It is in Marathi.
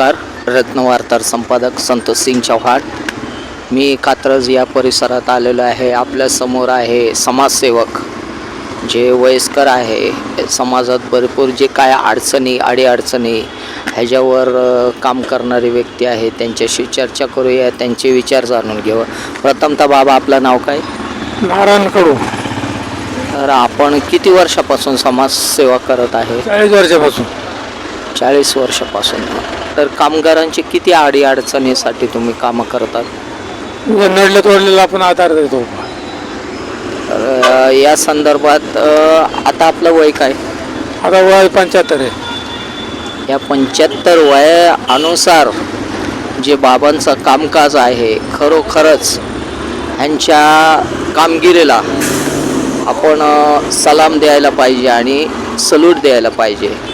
नमस्कार रत्नवार्तार संपादक संतोष सिंग चव्हाण. मी कात्रज या परिसरात आलेलो आहे. आपल्यासमोर आहे समाजसेवक जे वयस्कर आहे. समाजात भरपूर जे काय अडचणी अडीअडचणी ह्याच्यावर काम करणारे व्यक्ती आहे. त्यांच्याशी चर्चा करूया त्यांचे विचार जाणून घेऊ प्रथमतः बाबा आपलं नाव काय? नारायण कडू. तर आपण किती वर्षापासून समाजसेवा करत आहे? चाळीस वर्षापासून. चाळीस वर्षापासून. तर कामगारांची किती अडीअडचणीसाठी तुम्ही कामं करतात? नडलं तोडलेलं आपण आधार देतो. तर या संदर्भात अ, आता आपलं वय काय? आता वय पंच्याहत्तर आहे. या पंच्याहत्तर वयानुसार जे बाबांचं कामकाज आहे खरोखरच ह्यांच्या कामगिरीला आपण अ, सलाम द्यायला पाहिजे आणि सल्यूट द्यायला पाहिजे.